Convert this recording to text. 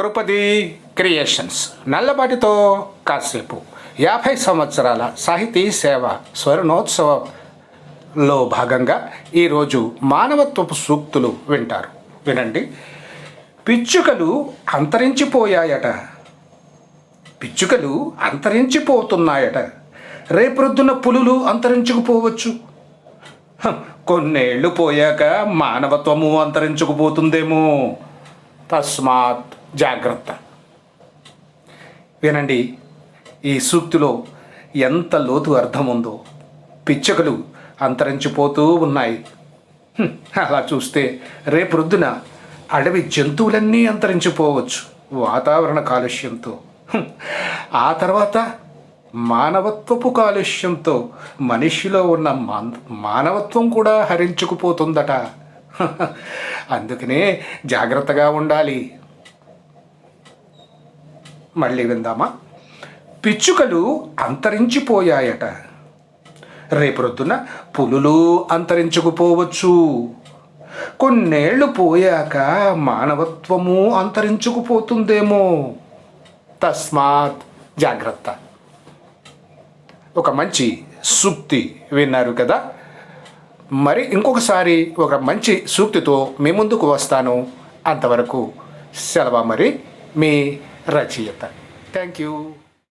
కృపది creations. నల్లబాటితో కాసేపు. యాభై సంవత్సరాల సాహితీ సేవ స్వర్ణోత్సవంలో భాగంగా ఈరోజు మానవత్వపు సూక్తులు వింటారు. వినండి. పిచ్చుకలు అంతరించిపోయాయట. పిచ్చుకలు అంతరించిపోతున్నాయట. రేపొద్దున పులులు అంతరించుకుపోవచ్చు. కొన్నేళ్ళు పోయాక మానవత్వము అంతరించుకుపోతుందేమో. తస్మాత్ జాగ్రత్త. వినండి ఈ సూక్తిలో ఎంత లోతు అర్థం ఉందో పిచ్చుకలు అంతరించిపోతూ ఉన్నాయి. అలా చూస్తే రేపొద్దున అడవి జంతువులన్నీ అంతరించిపోవచ్చు వాతావరణ కాలుష్యంతో. ఆ తర్వాత మానవత్వపు కాలుష్యంతో మనిషిలో ఉన్న మానవత్వం కూడా హరించుకుపోతుందట. అందుకనే జాగ్రత్తగా ఉండాలి. మళ్ళీ విందామా? పిచ్చుకలు అంతరించిపోయాయట. రేపొద్దున పులులు అంతరించుకుపోవచ్చు. కొన్నేళ్ళు పోయాక మానవత్వము అంతరించుకుపోతుందేమో? తస్మాత్ జాగ్రత్త. ఒక మంచి సూక్తి విన్నారు కదా? మరి ఇంకొకసారి ఒక మంచి సూక్తితో మీ ముందుకు వస్తాను. అంతవరకు సెలవు మరి మీ रचयत। Thank you